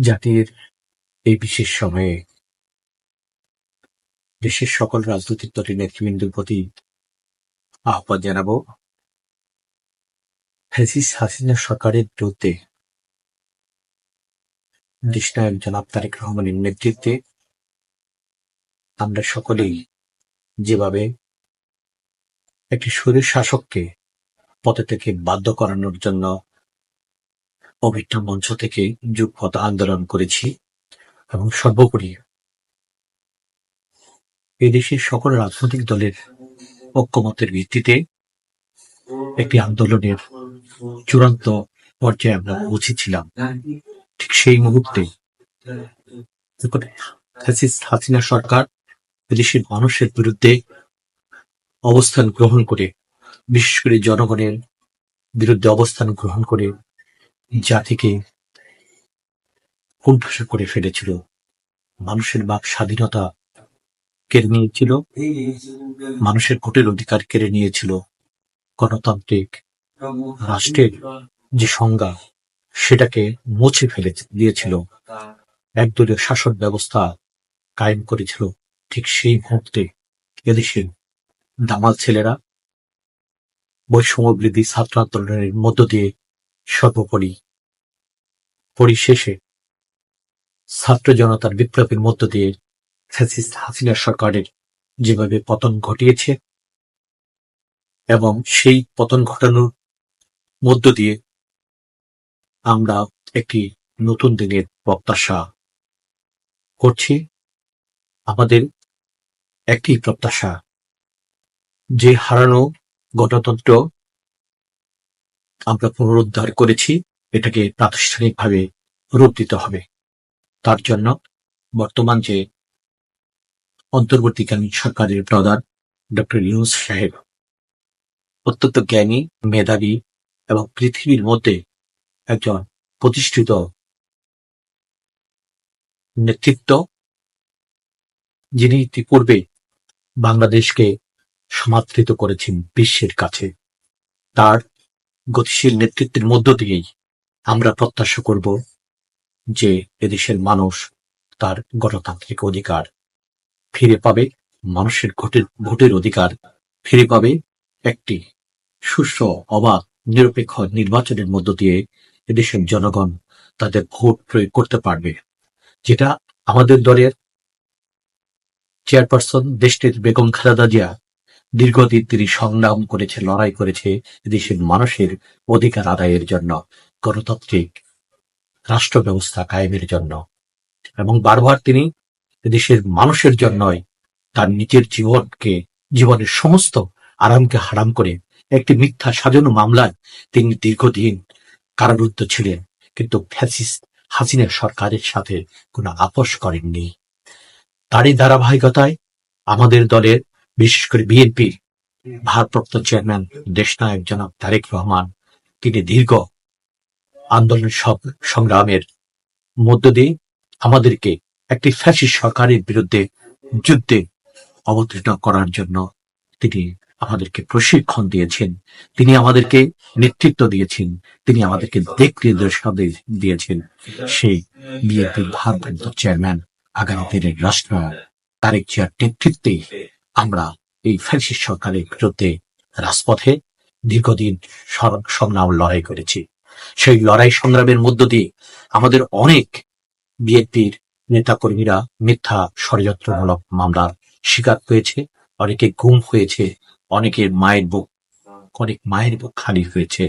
জাতির এই বিশেষ সময়ে দেশের সকল রাজনৈতিক দলের নেতৃবৃন্দের প্রতি আহ্বান জানাব। ফ্যাসিস হাসিনা সরকারের বিরুদ্ধে দেশনায়ক জনাব তারেক রহমানের নেতৃত্বে আমরা সকলেই যেভাবে একটি শরীর শাসককে পথে থেকে বাধ্য করানোর জন্য অভিজ্ঞ মঞ্চ থেকে যুগপথ আন্দোলন করেছি এবং সর্বোপরি এদেশের সকল রাজনৈতিক দলের ঐক্যমতের ভিত্তিতে একটি আন্দোলনের চূড়ান্ত পর্যায়ে আমরা পৌঁছেছিলাম। ঠিক সেই মুহূর্তে হাসিনা সরকার দেশের মানুষের বিরুদ্ধে অবস্থান গ্রহণ করে, বিশেষ করে জনগণের বিরুদ্ধে অবস্থান গ্রহণ করে জাতিকে কুণ্ঠাসা করে ফেলেছিল। মানুষের বাক স্বাধীনতা কেড়ে নিয়েছিল, মানুষের ভোটের অধিকার কেড়ে নিয়েছিল। গণতান্ত্রিক রাষ্ট্রের যে সংজ্ঞা, সেটাকে মুছে ফেলে দিয়েছিল। একদলীয় শাসন ব্যবস্থা কায়েম করেছিল। ঠিক সেই মুহূর্তে এদেশের দামাল ছেলেরা বৈষম্য বৃদ্ধি ছাত্র আন্দোলনের মধ্য দিয়ে সর্বোপরি পরিশেষে ছাত্র জনতার বিপ্লবের মধ্য দিয়ে ফ্যাসিস্ট হাসিনা সরকারের যেভাবে পতন ঘটিয়েছে এবং সেই পতন ঘটানোর মধ্য দিয়ে আমরা একটি নতুন দিনের প্রত্যাশা করছি। আমাদের একটি প্রত্যাশা, যে হারানো গণতন্ত্র আমরা পুনরুদ্ধার করেছি। এটাকে প্রাতিষ্ঠানিকভাবে রূপ দিতে হবে। তার জন্য বর্তমান যে অন্তর্বর্তীকালীন সরকারের প্রধান ডক্টর ইউনুস সাহেব অত্যন্ত জ্ঞানী, মেধাবী এবং পৃথিবীর মধ্যে একজন প্রতিষ্ঠিত নেতৃত্ব, যিনি ইতিপূর্বে বাংলাদেশকে সমাদৃত করেছেন বিশ্বের কাছে। তার গতিশীল নেতৃত্বের মধ্য দিয়েই আমরা প্রত্যাশা করব যে এদেশের মানুষ তার গণতান্ত্রিক অধিকার ফিরে পাবে, মানুষের ভোটের ভোটের অধিকার ফিরে পাবে একটি সুষ্ঠু, অবাধ, নিরপেক্ষ নির্বাচনের মধ্য দিয়ে এদেশের জনগণ তাদের ভোট প্রয়োগ করতে পারবে। যেটা আমাদের দলের চেয়ারপারসন দেশটির বেগম খালেদা জিয়া দীর্ঘদিন তিনি সংগ্রাম করেছে, লড়াই করেছে দেশের মানুষের অধিকার আদায়ের জন্য। গণতান্ত্রিক রাষ্ট্র ব্যবস্থা কায়েমের জন্য। এবং বারবার তিনি দেশের মানুষের জন্যই তার নিজের জীবনকে, জীবনের সমস্ত আরামকে হারাম করে একটি মিথ্যা সাজানো মামলায় তিনি দীর্ঘদিন কারারুদ্ধ ছিলেন। কিন্তু ফ্যাসিস্ট হাসিনা সরকারের সাথে কোনো আপোষ করেননি। তারই ধারাবাহিকতায় আমাদের দলের, বিশেষ করে বিএনপি ভারপ্রাপ্ত চেয়ারম্যান, দেশনায়ক জনাব তারেক রহমান, তিনি দীর্ঘ আন্দোলন সংগ্রামের মধ্য দিয়ে আমাদেরকে একটি ফ্যাসিস্ট সরকারের বিরুদ্ধে যুদ্ধে অবতীর্ণ করার জন্য তিনি আমাদেরকে প্রশিক্ষণ দিয়েছেন। তিনি আমাদেরকে নেতৃত্ব দিয়েছেন। তিনি আমাদেরকে দিক নির্দেশনা দিয়েছেন। সেই বিএনপির ভারপ্রাপ্ত চেয়ারম্যান আগামী দিনের রাষ্ট্র তারেক জিয়ার নেতৃত্বে আমরা এই ফ্যাসিস্ট সরকারের বিরুদ্ধে রাজপথে দীর্ঘদিন সংগ্রাম লড়াই করেছি। সেই লড়াই সংগ্রামের মধ্য দিয়ে আমাদের অনেক বিএনপির নেতাকর্মীরা মিথ্যা ষড়যন্ত্রমূলক মামলার শিকার হয়েছে, অনেকে গুম হয়েছে, অনেকের মায়ের বুক, অনেক মায়ের বুক খালি হয়েছে।